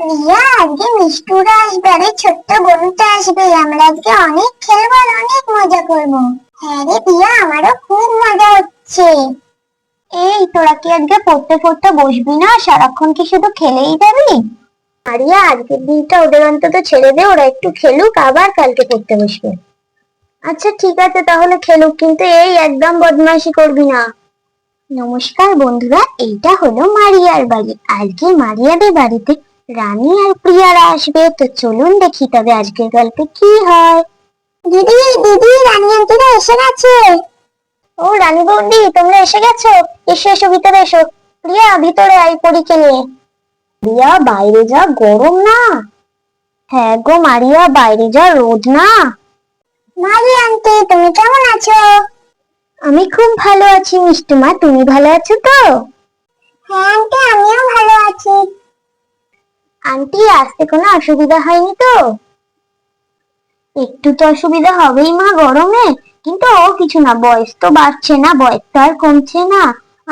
রিয়া আজকে মিষ্টুরা আসবে আরে ছোট্ট বোনটা আসবে, আমরা আজকে অনেক খেলব আর অনেক মজা করব। হ্যাঁ রে রিয়া আমারও খুব মজা হচ্ছে। এই, তোরা কি আজকে পড়তে পড়তে বসবি না? সারাক্ষণ কি শুধু খেলেই যাবি? আরিয়া, আজকের দিনটা ওদের অন্তত ছেড়ে দে, ওরা একটু খেলুক, আবার কালকে পড়তে বসবে। আচ্ছা ঠিক আছে, তাহলে খেলুক, কিন্তু এই একদম বদমাইশি করবি না। নমস্কার বন্ধুরা, এইটা হলো মারিয়ার বাড়ি। আজকে মারিয়াদের বাড়িতে রানী আর প্রিয়ারা আসবে, তো চলুন দেখি তবে আজকের গল্পে কি হয়। দিদি দিদি, রানী আন্টিরা এসে গেছে। ও রানী বৌদি, তোমরা এসে গেছো? এসো এসো, ভিতরে এসো। প্রিয়া, ভিতরে আই পরীকে নিয়ে। প্রিয়া, বাইরে যা, গরম না? হ্যাঁ গো মারিয়া, বাইরে যা, রোদ না? মারি আন্টি, তুমি কেমন আছো? আমি খুব ভালো আছি, মিষ্টুমা, তুমি ভালো আছো তো? আন্টি, আসতে কোনো অসুবিধা হয়নি তো? একটু তো অসুবিধা হবেই মা গরমে, কিন্তু ও কিছু না, বয়স তো বাড়ছে না, বয়স তো আর কমছে না।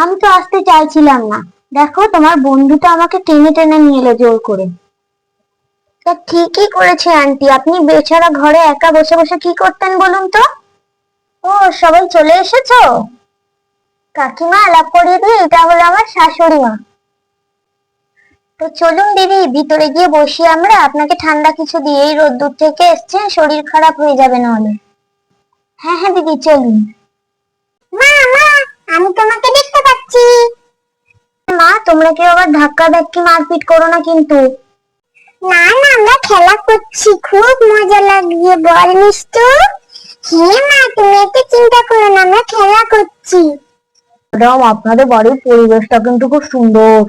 আমি তো আসতে চাইছিলাম না। দেখো, তোমার বন্ধুটা আমাকে টেনে টেনে নিয়ে এলো জোর করে। তা ঠিকই করেছে আন্টি, আপনি বেচারা ঘরে একা বসে বসে কি করতেন বলুন তো? ও, সবাই চলে এসেছ? কাকিমা আলাপ করিয়ে দিই এটা হলো আমার শাশুড়ি মা। তো চলুন দিদি, ভিতরে গিয়ে বসি আমরা। আপনাকে ঠান্ডা কিছু দিয়ে এই রোদ্দুর থেকে এসছেন শরীর খারাপ হয়ে যাবে নাহলে। হ্যাঁ হ্যাঁ দিদি, চলুন। মা মা, আমি তোমাকে দেখতে পাচ্ছি। মা, তোমরা কেউ আবার ধাক্কা ধাক্কি মারপিট করো না কিন্তু। না না, আমরা খেলা করছি। খুব মজা লাগছে, বল মিষ্টু। হ্যাঁ মা, তুমি এত চিন্তা করো না, আমরা খেলা করছি। ম্যাডাম আপনাদের বাড়ির পরিবেশটা কিন্তু খুব সুন্দর।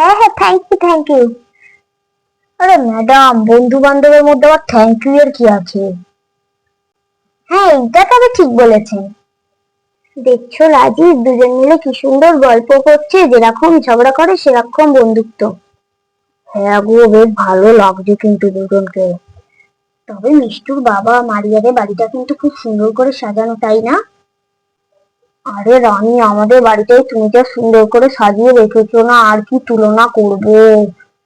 হ্যাঁ হ্যাঁ থ্যাংক ইউ থ্যাংক ইউ আরে ম্যাডাম বন্ধু বান্ধবের মধ্যে আবার থ্যাংক ইউ এর কি আছে? হ্যাঁ এইটা তবে ঠিক বলেছেন দেখছ, রাজীব, দুজন মিলে কি সুন্দর গল্প করছে, যেরকম ঝগড়া করে, সেরকম বন্ধুত্ব। হ্যাঁ গো, বেশ ভালো লাগছে কিন্তু দুজনকে। তবে মিষ্টুর বাবা মারিয়াদের বাড়িটা কিন্তু খুব সুন্দর করে সাজানো, তাই না? আরে রানী, আমাদের বাড়িটাই তুমি যা সুন্দর করে সাজিয়ে রেখেছো না, আর কি তুলনা করব?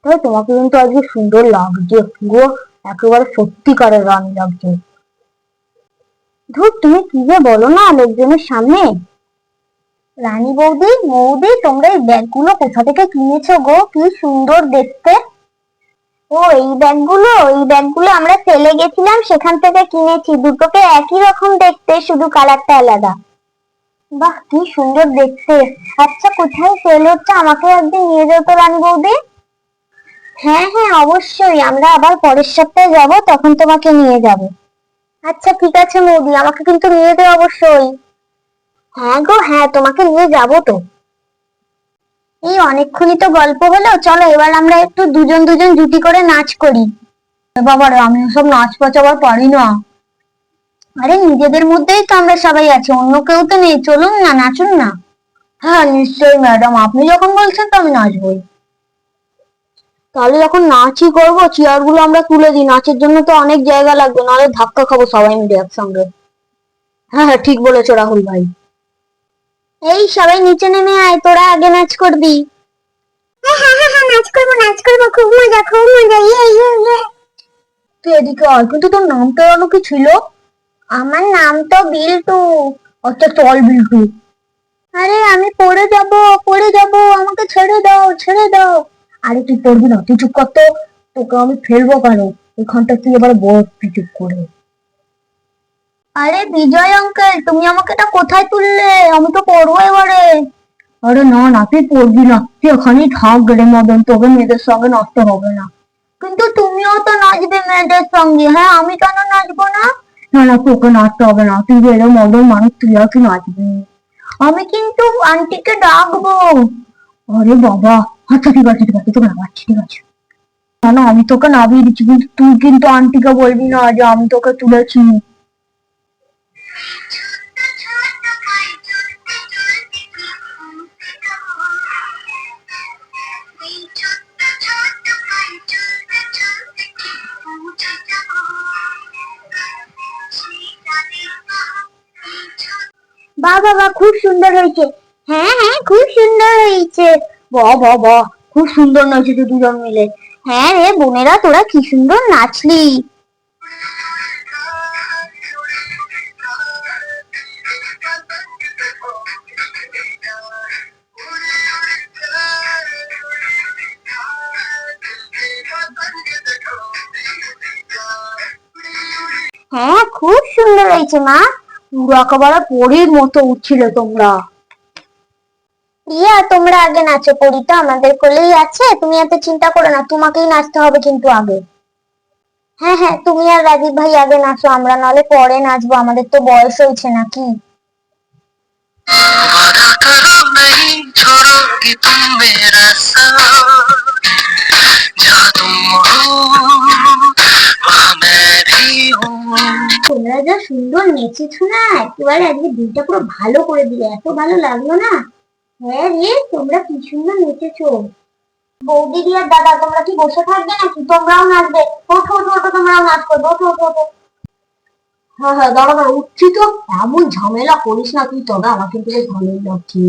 তাই তোমাকে কিন্তু আজকে সুন্দর লাগছে। পুরো একেবারে সত্যিকারের রানী লাগছে। ধুর, তুমি কি যে বলো না লোকজনের সামনে? রানী বৌদি বৌদি, তোমরা এই ব্যাগগুলো কোথা থেকে কিনেছো গো? কি সুন্দর দেখতে। ও, এই ব্যাগগুলো এই ব্যাগগুলো আমরা ফেলে গেছিলাম, সেখান থেকে কিনেছি। দুটোকে একই রকম দেখতে, শুধু কালারটা আলাদা। বাহ, কি সুন্দর দেখতে। আচ্ছা কোথায় সেল হচ্ছে? আমাকে একদিন নিয়ে যাও তো রানী বৌদি। হ্যাঁ হ্যাঁ অবশ্যই। আমরা আবার পরের সপ্তাহে যাব, তখন তোমাকে নিয়ে যাব। আচ্ছা ঠিক আছে বৌদি, আমাকে কিন্তু নিয়ে দেও অবশ্যই। হ্যাঁ গো হ্যাঁ তোমাকে নিয়ে যাব তো। এই অনেকক্ষণই তো গল্প হলো, চলো এবার আমরা একটু দুজন দুজন জুটি করে নাচ করি। বাবা আমি সব নাচ পাচ আবার পারি না। আরে নিজেদের মধ্যেই তো আমরা সবাই আছি অন্য কেউ তো নেই। চলুন না নাচুন না। হ্যাঁ নিশ্চয়ই ম্যাডাম আপনি যখন বলছেন তো আমি নাচবই। তাহলে যখন নাচই করব চেয়ারগুলো আমরা তুলে দিই। নাচের জন্য তো অনেক জায়গা লাগবে নাহলে ধাক্কা খাব সবাই মিলে একসঙ্গে। হ্যাঁ হ্যাঁ ঠিক বলেছ রাহুল ভাই। এই সবাই নিচে নেমে আয় তোরা আগে নাচ করবি। হ্যাঁ হ্যাঁ হ্যাঁ নাচ করব নাচ করব খুব মজা খুব মজা ইয়ে ইয়ে ইয়ে। তুই এদিকে আয় কিন্তু তোর নামটা যেন কি ছিল? আমার নাম তো বিল্টু আচ্ছা চল বিল্টু। আরে আমি পড়ে যাব পড়ে যাব, আমাকে ছেড়ে দাও ছেড়ে দাও। আরে তুই পড়বি না, তুই চুপ কর তো, তোকে আমি ফেলব কেন? এখানটা তুই এবার বস, তুই চুপ করে। আরে বিজয় আঙ্কেল তুমি আমাকে এটা কোথায় তুললে? আমি তো পড়ব এবারে। আরে না না, তুই পড়বি না। তুই ওখানেই থাক গেলে মদন, তোকে মেয়েদের সঙ্গে নষ্ট হবে না। কিন্তু তুমিও তো নাচবে মেয়েদের সঙ্গে হ্যাঁ? আমি কেন নাচবো না? না না তোকে নাচতে হবে না। তুই গেলে মদন মানুষ, তুই আর কি নাচবি? আমি কিন্তু আন্টিকে ডাকবো। আরে বাবা আচ্ছা ঠিক আছে ঠিক আছে, তোকে নামাচ্ছি ঠিক আছে। না না, আমি তোকে নামিয়ে দিচ্ছি, কিন্তু তুই কিন্তু আন্টিকে বলবি না যে আমি তোকে তুলেছি। বাহ বাবা, খুব সুন্দর হয়েছে। হ্যাঁ হ্যাঁ খুব সুন্দর হয়েছে। বাহ বাহ খুব সুন্দর নাচেছে দুজন মিলে। হ্যাঁ রে, বোনেরা, তোরা কি সুন্দর নাচলি। হ্যাঁ খুব সুন্দর হয়েছে মা। পুরো একেবারে পরীর মতো উঠছিল তোমরা রিয়া তোমরা আগে নাচো পরি তো আমাদের কোলেই আছে তুমি এত চিন্তা করো না তোমাকেই নাচতে হবে কিন্তু আগে হ্যাঁ হ্যাঁ তুমি আর রাজীব ভাই আগে নাচো আমরা নাহলে পরে নাচবো আমাদের তো বয়স হয়েছে নাকি वादा करो नहीं छोड़ोगी तुम मेरा साथ নেচেছো না একেবারে আজকে দিনটা পুরো ভালো করে দিলে। এত ভালো লাগল না? হ্যাঁ রে, তোমরা কি সুন্দর নেচেছো। বৌদি আর দাদা, তোমরা কি বসে থাকবে নাকি? তোমরাও নাচবে। ওঠো ওঠো ওঠো, তোমরাও নাচ করবে। ওঠো ওঠো ওঠো। হ্যাঁ হ্যাঁ দাঁড়া দাঁড়া, উঠছি তো। এমন ঝামেলা করিস না তুই, তবে আমার কিন্তু বেশ ভালোই লাগছে।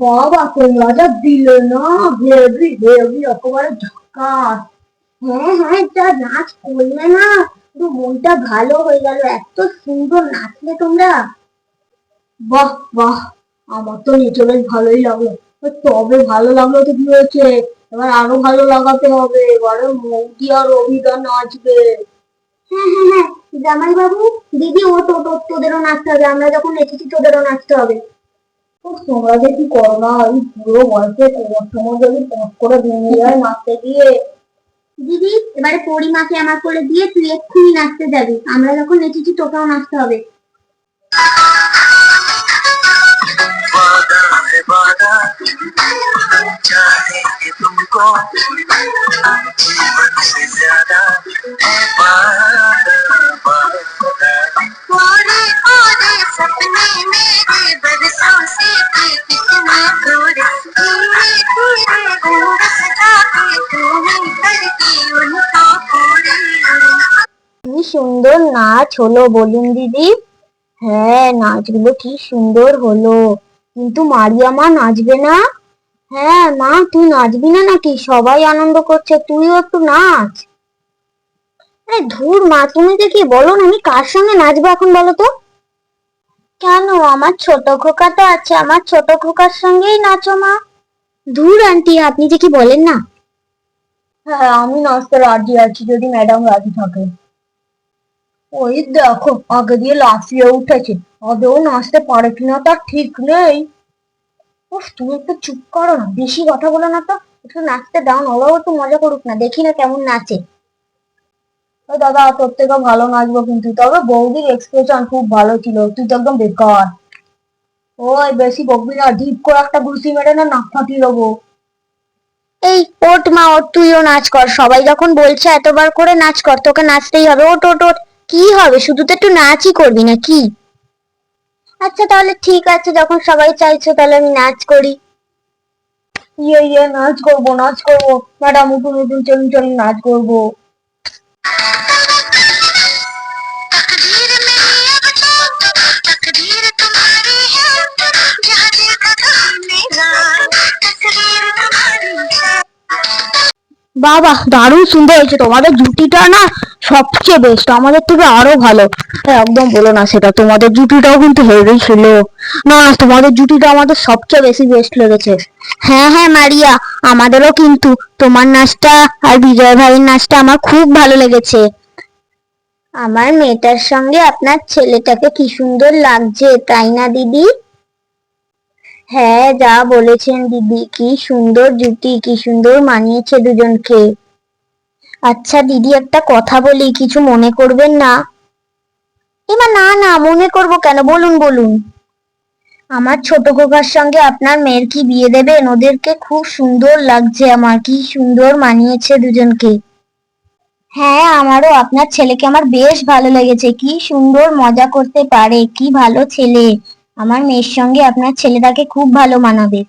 বাবা তোমরা যা দিলে না। হেভি হেভি একেবারে হ্যাঁ হ্যাঁ যা নাচ করলে না মনটা ভালো হয়ে গেল। এত সুন্দর নাচলে তোমরা। বাহ বাহ, আমার তো নেচে বেশ ভালোই লাগল। তবে ভালো লাগল তো কি হয়েছে? এবার আরও ভালো লাগাতে হবে। এবারে মৌদি আর অভিদা নাচবে। হ্যাঁ হ্যাঁ হ্যাঁ জামাই বাবু দিদি ও তো তোদেরও নাচতে হবে। আমরা যখন নেচেছি তোদেরও নাচতে হবে। তোমরা যে কি করো না এই পুরো বয়সে কোমর টোমর যদি পট করে ভেঙে যায় নাচতে গিয়ে দিদি এবারে পরিমাকে আমার কোলে দিয়ে তুই এক্ষুনি নাচতে যাবি আমরা যখন নেচেছি তোকেও নাচতে হবে वादा है वादा चाहेंगे तुमको जीवन से ज्यादा নাচ হলো বলুন দিদি। হ্যাঁ নাচগুলো কি সুন্দর হলো। কিন্তু মারিয়া মা নাচবে না? হ্যাঁ মা, তুই নাচবি না নাকি? সবাই আনন্দ করছে, তুইও একটু নাচ। ধুর মা, তুমি দেখি বলো না, আমি কার সঙ্গে নাচবো এখন বলো তো? কেন? আমার ছোট খোকা তো আছে, আমার ছোট খোকার সঙ্গেই নাচো মা। ধুর আন্টি, আপনি যে কি বলেন না। হ্যাঁ আমি নাচতে রাজি আছি যদি ম্যাডাম রাজি থাকে। ওই দেখো, আগে দিয়ে লাফিয়ে উঠেছে। আদৌ নাচতে পারে কিনা তার ঠিক নেই। উফ, তুমি একটু চুপ করো না, বেশি কথা বলো না তো। একটু নাচতে দাও না ওরাও একটু মজা করুক না, দেখি না কেমন নাচে। ও দাদা, তোর থেকে ভালো নাচবো কিন্তু। তবে বৌদির এক্সপ্রেশন খুব ভালো ছিল, তুই তো একদম বেকার। ওই বেশি বকবি না, ডিপ করে একটা ঘুষি মেরে না, নাক ফাটিয়ে দেবো। এই ওট মা ওট তুইও নাচ কর। সবাই যখন বলছে এতবার করে নাচ কর, তোকে নাচতেই হবে। ওট ওট ওট কি হবে? শুধু তো একটু নাচই করবি না কি আচ্ছা তাহলে ঠিক আছে যখন সবাই চাইছো তাহলে আমি নাচ করি। ইয়ে ইয়ে নাচ করব নাচ করব। ম্যাডাম নতুন নতুন চলুন চলুন নাচ করব। বাবা দারুণ সুন্দর হয়েছে। তোমাদের জুটিটা না সবচেয়ে বেস্ট আমাদের থেকে আরও ভালো। একদম বলো না সেটা, তোমাদের জুটিটাও কিন্তু হেভি ছিল। না, তোমাদের জুটিটা আমাদের সবচেয়ে বেশি বেস্ট লেগেছে। হ্যাঁ হ্যাঁ মারিয়া, আমাদেরও কিন্তু। তোমার নাচটা আর বিজয় ভাইয়ের নাচটা আমার খুব ভালো লেগেছে। আমার মেয়েটার সঙ্গে আপনার ছেলেটাকে কি সুন্দর লাগছে, তাই না, দিদি? হ্যাঁ যা বলেছেন দিদি, কি সুন্দর জুটি, কি সুন্দর মানিয়েছে দুজনকে। আচ্ছা দিদি, একটা কথা বলি, কিছু মনে করবেন না? এমা, না না, মনে করব কেন? বলুন বলুন। আমার ছোট খোকার সঙ্গে আপনার মেয়ের কি বিয়ে দেবেন? ওদেরকে খুব সুন্দর লাগছে আমার, কি সুন্দর মানিয়েছে দুজনকে। হ্যাঁ আমারও, আপনার ছেলেকে আমার বেশ ভালো লেগেছে, কি সুন্দর মজা করতে পারে, কি ভালো ছেলে। আমার মেয়ের সঙ্গে আপনার ছেলেটাকে খুব ভালো মানাবে।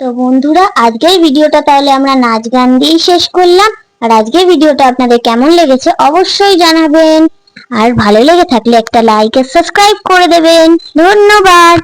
তো বন্ধুরা, আজকের ভিডিওটা তাহলে আমরা নাচ গান দিয়েই শেষ করলাম। আর আজকের ভিডিওটা আপনাদের কেমন লেগেছে অবশ্যই জানাবেন। আর ভালো লেগে থাকলে একটা লাইক আর সাবস্ক্রাইব করে দেবেন। ধন্যবাদ।